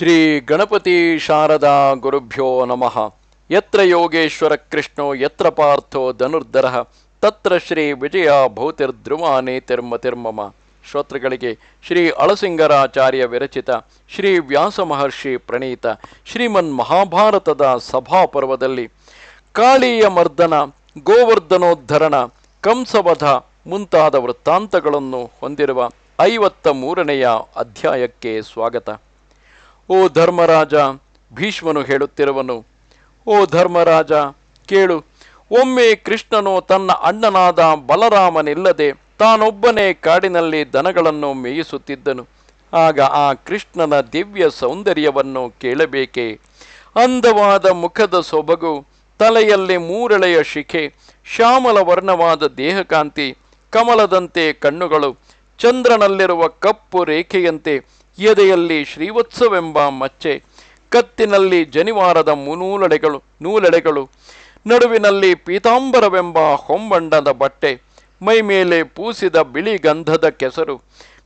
ಶ್ರೀ ಗಣಪತಿ ಶಾರದಾ ಗುರುಭ್ಯೋ ನಮಃ. ಯತ್ರ ಯೋಗೇಶ್ವರ ಕೃಷ್ಣೋ, ಯತ್ರ ಪಾರ್ಥೋ ಧನುರ್ಧರ. ತತ್ರ ಶ್ರೀ ವಿಜಯ ಭೌತಿರ್ಧ್ರುವ ನೇತಿರ್ಮತಿರ್ಮಮ ಶ್ರೋತೃಗಳಿಗೆ ಶ್ರೀ ಅಳಸಿಂಗರಾಚಾರ್ಯ ವಿರಚಿತ, ಶ್ರೀ ವ್ಯಾಸ ಮಹರ್ಷಿ ಪ್ರಣೀತ, ಶ್ರೀಮನ್ ಮಹಾಭಾರತದ ಸಭಾಪರ್ವದಲ್ಲಿ ಕಾಳಿಯ ಮರ್ದನ ಗೋವರ್ಧನೋದ್ಧರಣ, ಕಂಸವಧ ಮುಂತಾದ ವೃತ್ತಾಂತಗಳನ್ನು ಹೊಂದಿರುವ ಐವತ್ತ ಮೂರನೆಯ ಅಧ್ಯಾಯಕ್ಕೆ ಸ್ವಾಗತ. ಓ ಧರ್ಮರಾಜ, ಭೀಷ್ಮನು ಹೇಳುತ್ತಿರುವನು, ಓ ಧರ್ಮರಾಜ, ಕೇಳು, ಒಮ್ಮೆ ಕೃಷ್ಣನು ತನ್ನ ಅಣ್ಣನಾದ ಬಲರಾಮನಿಲ್ಲದೆ ತಾನೊಬ್ಬನೇ ಕಾಡಿನಲ್ಲಿ ದನಗಳನ್ನು ಮೇಯಿಸುತ್ತಿದ್ದನು. ಆಗ ಆ ಕೃಷ್ಣನ ದಿವ್ಯ ಸೌಂದರ್ಯವನ್ನು ಕೇಳಬೇಕೆ? ಅಂದವಾದ ಮುಖದ ಸೊಬಗು, ತಲೆಯಲ್ಲಿ ಮೂರಳೆಯ ಶಿಖೆ ಶ್ಯಾಮಲ ವರ್ಣವಾದ ದೇಹಕಾಂತಿ, ಕಮಲದಂತೆ ಕಣ್ಣುಗಳು, ಚಂದ್ರನಲ್ಲಿರುವ ಕಪ್ಪು ರೇಖೆಯಂತೆ ಎದೆಯಲ್ಲಿ ಶ್ರೀವತ್ಸವೆಂಬ ಮಚ್ಚೆ, ಕತ್ತಿನಲ್ಲಿ ಜನಿವಾರದ ಮುನೂಲಡೆಗಳು ನೂಲೆಳೆಗಳು ನಡುವಿನಲ್ಲಿ ಪೀತಾಂಬರವೆಂಬ ಹೊಂಬಣ್ಣದ ಬಟ್ಟೆ ಮೈಮೇಲೆ ಪೂಸಿದ ಬಿಳಿ ಗಂಧದ ಕೆಸರು,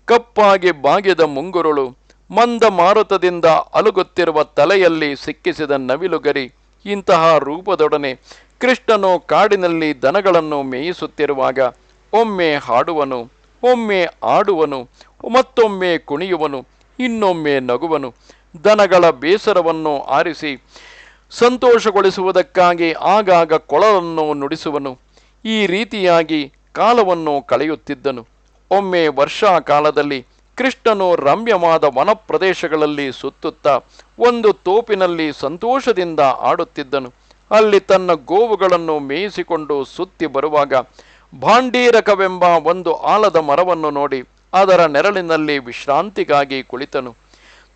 ಕಪ್ಪಾಗಿ ಬಾಗಿದ ಮುಂಗುರುಳು, ಮಂದ ಮಾರುತದಿಂದ ಅಲುಗುತ್ತಿರುವ ತಲೆಯಲ್ಲಿ ಸಿಕ್ಕಿಸಿದ ನವಿಲುಗರಿ, ಇಂತಹ ರೂಪದೊಡನೆ ಕೃಷ್ಣನು ಕಾಡಿನಲ್ಲಿ ದನಗಳನ್ನು ಮೇಯಿಸುತ್ತಿರುವಾಗ ಒಮ್ಮೆ ಹಾಡುವನು, ಒಮ್ಮೆ ಆಡುವನು, ಮತ್ತೊಮ್ಮೆ ಕುಣಿಯುವನು ಇನ್ನೊಮ್ಮೆ ನಗುವನು. ದನಗಳ ಬೇಸರವನ್ನು ಆರಿಸಿ ಸಂತೋಷಗೊಳಿಸುವುದಕ್ಕಾಗಿ ಆಗಾಗ ಕೊಳಲನ್ನು ನುಡಿಸುವನು. ಈ ರೀತಿಯಾಗಿ ಕಾಲವನ್ನು ಕಳೆಯುತ್ತಿದ್ದನು. ಒಮ್ಮೆ ವರ್ಷಾ ಕಾಲದಲ್ಲಿ ಕೃಷ್ಣನು ರಮ್ಯವಾದ ವನ ಪ್ರದೇಶಗಳಲ್ಲಿ ಸುತ್ತುತ್ತಾ ಒಂದು ತೋಪಿನಲ್ಲಿ ಸಂತೋಷದಿಂದ ಆಡುತ್ತಿದ್ದನು. ಅಲ್ಲಿ ತನ್ನ ಗೋವುಗಳನ್ನು ಮೇಯಿಸಿಕೊಂಡು ಸುತ್ತಿ ಬರುವಾಗ ಭಾಂಡೀರಕವೆಂಬ ಒಂದು ಆಲದ ಮರವನ್ನು ನೋಡಿ ಅದರ ನೆರಳಿನಲ್ಲಿ ವಿಶ್ರಾಂತಿಗಾಗಿ ಕುಳಿತನು.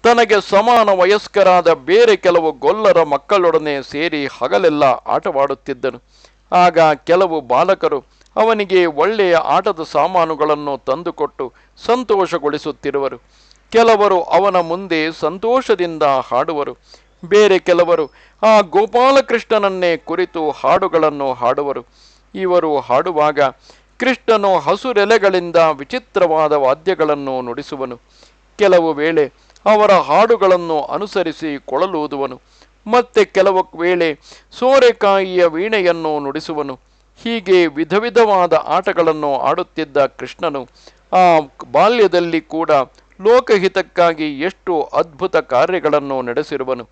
ತನಗೆ ಸಮಾನ ವಯಸ್ಕರಾದ ಬೇರೆ ಕೆಲವು ಗೊಲ್ಲರ ಮಕ್ಕಳೊಡನೆ ಸೇರಿ ಹಗಲೆಲ್ಲ ಆಟವಾಡುತ್ತಿದ್ದನು. ಆಗ ಕೆಲವು ಬಾಲಕರು ಅವನಿಗೆ ಒಳ್ಳೆಯ ಆಟದ ಸಾಮಾನುಗಳನ್ನು ತಂದುಕೊಟ್ಟು ಸಂತೋಷಗೊಳಿಸುತ್ತಿರುವರು. ಕೆಲವರು ಅವನ ಮುಂದೆ ಸಂತೋಷದಿಂದ ಹಾಡುವರು. ಬೇರೆ ಕೆಲವರು ಆ ಗೋಪಾಲಕೃಷ್ಣನನ್ನೇ ಕುರಿತು ಹಾಡುಗಳನ್ನು ಹಾಡುವರು. ಇವರು ಹಾಡುವಾಗ ಕೃಷ್ಣನು ಹಸುರೆಲೆಗಳಿಂದ ವಿಚಿತ್ರವಾದ ವಾದ್ಯಗಳನ್ನು ನುಡಿಸುವನು. ಕೆಲವು ವೇಳೆ ಅವರ ಹಾಡುಗಳನ್ನು ಅನುಸರಿಸಿ ಕೊಳಲೂದುವನು. ಮತ್ತೆ ಕೆಲವು ವೇಳೆ ಸೋರೆಕಾಯಿಯ ವೀಣೆಯನ್ನು ನುಡಿಸುವನು. ಹೀಗೆ ವಿಧ ವಿಧವಾದ ಆಟಗಳನ್ನು ಆಡುತ್ತಿದ್ದ ಕೃಷ್ಣನು ಆ ಬಾಲ್ಯದಲ್ಲಿ ಕೂಡ ಲೋಕಹಿತಕ್ಕಾಗಿ ಎಷ್ಟು ಅದ್ಭುತ ಕಾರ್ಯಗಳನ್ನು ನಡೆಸಿರುವನು.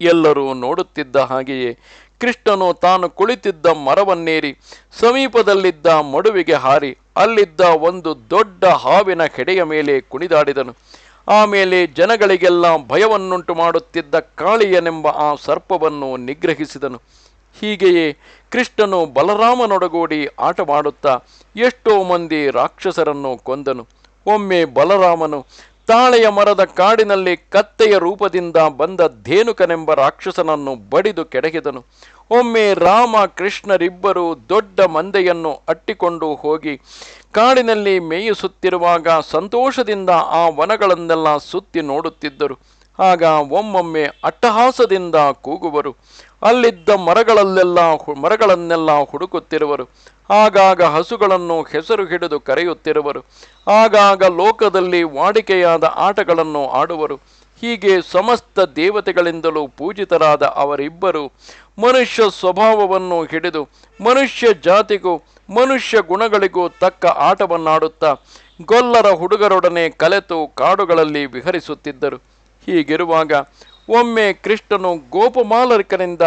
ಎಲ್ಲರೂ ನೋಡುತ್ತಿದ್ದ ಹಾಗೆಯೇ ಕೃಷ್ಣನು ತಾನು ಕುಳಿತಿದ್ದ ಮರವನ್ನೇರಿ, ಸಮೀಪದಲ್ಲಿದ್ದ ಮಡುವಿಗೆ ಹಾರಿ, ಅಲ್ಲಿದ್ದ ಒಂದು ದೊಡ್ಡ ಹಾವಿನ ಹೆಡೆಯ ಮೇಲೆ ಕುಣಿದಾಡಿದನು. ಆಮೇಲೆ ಜನಗಳಿಗೆಲ್ಲ ಭಯವನ್ನುಂಟು ಮಾಡುತ್ತಿದ್ದ ಕಾಳಿಯನೆಂಬ ಆ ಸರ್ಪವನ್ನು ನಿಗ್ರಹಿಸಿದನು. ಹೀಗೆಯೇ ಕೃಷ್ಣನು ಬಲರಾಮನೊಡಗೂಡಿ ಆಟವಾಡುತ್ತಾ ಎಷ್ಟೋ ಮಂದಿ ರಾಕ್ಷಸರನ್ನು ಕೊಂದನು. ಒಮ್ಮೆ ಬಲರಾಮನು ತಾಳೆಯ ಮರದ ಕಾಡಿನಲ್ಲಿ ಕತ್ತೆಯ ರೂಪದಿಂದ ಬಂದ ಧೇನುಕನೆಂಬ ರಾಕ್ಷಸನನ್ನು ಬಡಿದು ಕೆಡಗಿದನು ಒಮ್ಮೆ ರಾಮ ಕೃಷ್ಣರಿಬ್ಬರು ದೊಡ್ಡ ಮಂದೆಯನ್ನು ಅಟ್ಟಿಕೊಂಡು ಹೋಗಿ ಕಾಡಿನಲ್ಲಿ ಮೇಯಿಸುತ್ತಿರುವಾಗ ಸಂತೋಷದಿಂದ ಆ ವನಗಳನ್ನೆಲ್ಲ ಸುತ್ತಿ ನೋಡುತ್ತಿದ್ದರು. ಆಗ ಒಮ್ಮೊಮ್ಮೆ ಅಟ್ಟಹಾಸದಿಂದ ಕೂಗುವರು. ಅಲ್ಲಿದ್ದ ಮರಗಳಲ್ಲೆಲ್ಲ ಮರಗಳನ್ನೆಲ್ಲ ಹುಡುಕುತ್ತಿರುವರು. ಆಗಾಗ ಹಸುಗಳನ್ನು ಹೆಸರು ಹಿಡಿದು ಕರೆಯುತ್ತಿರುವರು. ಆಗಾಗ ಲೋಕದಲ್ಲಿ ವಾಡಿಕೆಯಾದ ಆಟಗಳನ್ನು ಆಡುವರು. ಹೀಗೆ ಸಮಸ್ತ ದೇವತೆಗಳಿಂದಲೂ ಪೂಜಿತರಾದ ಅವರಿಬ್ಬರು ಮನುಷ್ಯ ಸ್ವಭಾವವನ್ನು ಹಿಡಿದು, ಮನುಷ್ಯ ಜಾತಿಗೂ, ಮನುಷ್ಯ ಗುಣಗಳಿಗೂ ತಕ್ಕ ಆಟವನ್ನಾಡುತ್ತಾ, ಗೊಲ್ಲರ ಹುಡುಗರೊಡನೆ ಕಲೆತು ಕಾಡುಗಳಲ್ಲಿ ವಿಹರಿಸುತ್ತಿದ್ದರು. ಹೀಗಿರುವಾಗ ಒಮ್ಮೆ ಕೃಷ್ಣನು ಗೋಪಮಾಲರಿಕನಿಂದ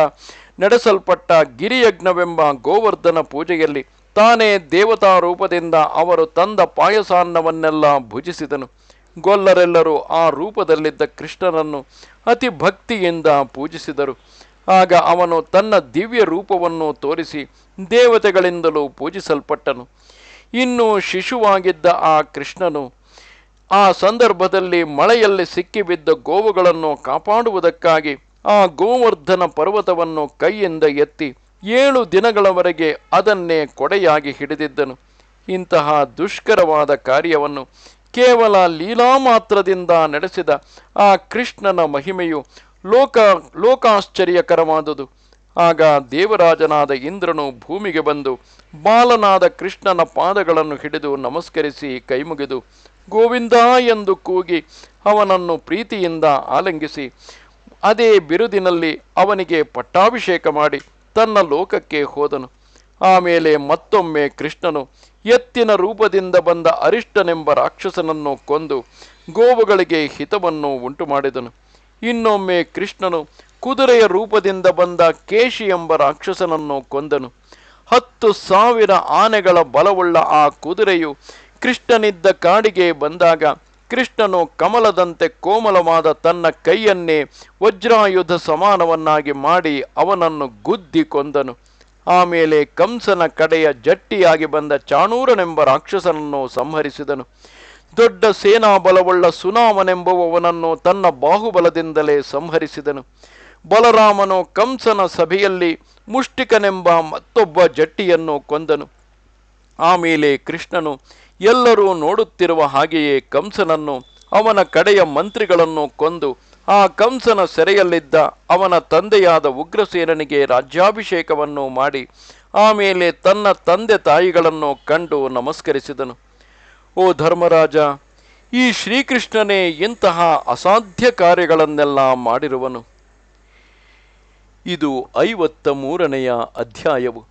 ನಡೆಸಲ್ಪಟ್ಟ ಗಿರಿಯಜ್ಞವೆಂಬ ಗೋವರ್ಧನ ಪೂಜೆಯಲ್ಲಿ ತಾನೇ ದೇವತಾ ರೂಪದಿಂದ ಅವರು ತಂದ ಪಾಯಸಾನ್ನವನ್ನೆಲ್ಲ ಭುಜಿಸಿದನು. ಗೊಲ್ಲರೆಲ್ಲರೂ ಆ ರೂಪದಲ್ಲಿದ್ದ ಕೃಷ್ಣನನ್ನು ಅತಿ ಭಕ್ತಿಯಿಂದ ಪೂಜಿಸಿದರು. ಆಗ ಅವನು ತನ್ನ ದಿವ್ಯ ರೂಪವನ್ನು ತೋರಿಸಿ ದೇವತೆಗಳಿಂದಲೂ ಪೂಜಿಸಲ್ಪಟ್ಟನು. ಇನ್ನು ಶಿಶುವಾಗಿದ್ದ ಆ ಕೃಷ್ಣನು ಆ ಸಂದರ್ಭದಲ್ಲಿ ಮಳೆಯಲ್ಲಿ ಸಿಕ್ಕಿಬಿದ್ದ ಗೋವುಗಳನ್ನು ಕಾಪಾಡುವುದಕ್ಕಾಗಿ ಆ ಗೋವರ್ಧನ ಪರ್ವತವನ್ನು ಕೈಯಿಂದ ಎತ್ತಿ ಏಳು ದಿನಗಳವರೆಗೆ ಅದನ್ನೇ ಕೊಡೆಯಾಗಿ ಹಿಡಿದಿದ್ದನು. ಇಂತಹ ದುಷ್ಕರವಾದ ಕಾರ್ಯವನ್ನು ಕೇವಲ ಲೀಲಾ ಮಾತ್ರದಿಂದ ನಡೆಸಿದ ಆ ಕೃಷ್ಣನ ಮಹಿಮೆಯು ಲೋಕ, ಲೋಕಾಶ್ಚರ್ಯಕರವಾದುದು. ಆಗ ದೇವರಾಜನಾದ ಇಂದ್ರನು ಭೂಮಿಗೆ ಬಂದು ಬಾಲನಾದ ಕೃಷ್ಣನ ಪಾದಗಳನ್ನು ಹಿಡಿದು ನಮಸ್ಕರಿಸಿ ಕೈಮುಗಿದು ಗೋವಿಂದ ಎಂದು ಕೂಗಿ ಅವನನ್ನು ಪ್ರೀತಿಯಿಂದ ಆಲಂಗಿಸಿ, ಅದೇ ಬಿರುದಿನಲ್ಲಿ ಅವನಿಗೆ ಪಟ್ಟಾಭಿಷೇಕ ಮಾಡಿ ತನ್ನ ಲೋಕಕ್ಕೆ ಹೋದನು. ಆಮೇಲೆ ಮತ್ತೊಮ್ಮೆ ಕೃಷ್ಣನು ಎತ್ತಿನ ರೂಪದಿಂದ ಬಂದ ಅರಿಷ್ಟನೆಂಬ ರಾಕ್ಷಸನನ್ನು ಕೊಂದು ಗೋವುಗಳಿಗೆ ಹಿತವನ್ನು ಉಂಟು ಮಾಡಿದನು ಇನ್ನೊಮ್ಮೆ ಕೃಷ್ಣನು ಕುದುರೆಯ ರೂಪದಿಂದ ಬಂದ ಕೇಶಿ ಎಂಬ ರಾಕ್ಷಸನನ್ನು ಕೊಂದನು. ಹತ್ತು ಸಾವಿರ ಆನೆಗಳ ಬಲವುಳ್ಳ ಆ ಕುದುರೆಯು ಕೃಷ್ಣನಿದ್ದ ಕಾಡಿಗೆ ಬಂದಾಗ ಕೃಷ್ಣನು ಕಮಲದಂತೆ ಕೋಮಲವಾದ ತನ್ನ ಕೈಯನ್ನೇ ವಜ್ರಾಯುಧ ಸಮಾನವನ್ನಾಗಿ ಮಾಡಿ ಅವನನ್ನು ಗುದ್ದಿ ಕೊಂದನು. ಆಮೇಲೆ ಕಂಸನ ಕಡೆಯ ಜಟ್ಟಿಯಾಗಿ ಬಂದ ಚಾಣೂರನೆಂಬ ರಾಕ್ಷಸನನ್ನು ಸಂಹರಿಸಿದನು. ದೊಡ್ಡ ಸೇನಾ ಬಲವುಳ್ಳ ಸುನಾಮನೆಂಬುವವನನ್ನು ತನ್ನ ಬಾಹುಬಲದಿಂದಲೇ ಸಂಹರಿಸಿದನು. ಬಲರಾಮನು ಕಂಸನ ಸಭೆಯಲ್ಲಿ ಮುಷ್ಟಿಕನೆಂಬ ಮತ್ತೊಬ್ಬ ಜಟ್ಟಿಯನ್ನು ಕೊಂದನು. ಆಮೇಲೆ ಕೃಷ್ಣನು ಎಲ್ಲರೂ ನೋಡುತ್ತಿರುವ ಹಾಗೆಯೇ ಕಂಸನನ್ನು, ಅವನ ಕಡೆಯ ಮಂತ್ರಿಗಳನ್ನು ಕೊಂದು, ಆ ಕಂಸನ ಸೆರೆಯಲ್ಲಿದ್ದ ಅವನ ತಂದೆಯಾದ ಉಗ್ರಸೇನನಿಗೆ ರಾಜ್ಯಾಭಿಷೇಕವನ್ನು ಮಾಡಿ ಆಮೇಲೆ ತನ್ನ ತಂದೆ ತಾಯಿಗಳನ್ನು ಕಂಡು ನಮಸ್ಕರಿಸಿದನು. ಓ ಧರ್ಮರಾಜ, ಈ ಶ್ರೀಕೃಷ್ಣನೇ ಇಂತಹ ಅಸಾಧ್ಯ ಕಾರ್ಯಗಳನ್ನೆಲ್ಲ ಮಾಡಿರುವನು. ಇದು ಐವತ್ತ ಮೂರನೆಯ ಅಧ್ಯಾಯವು.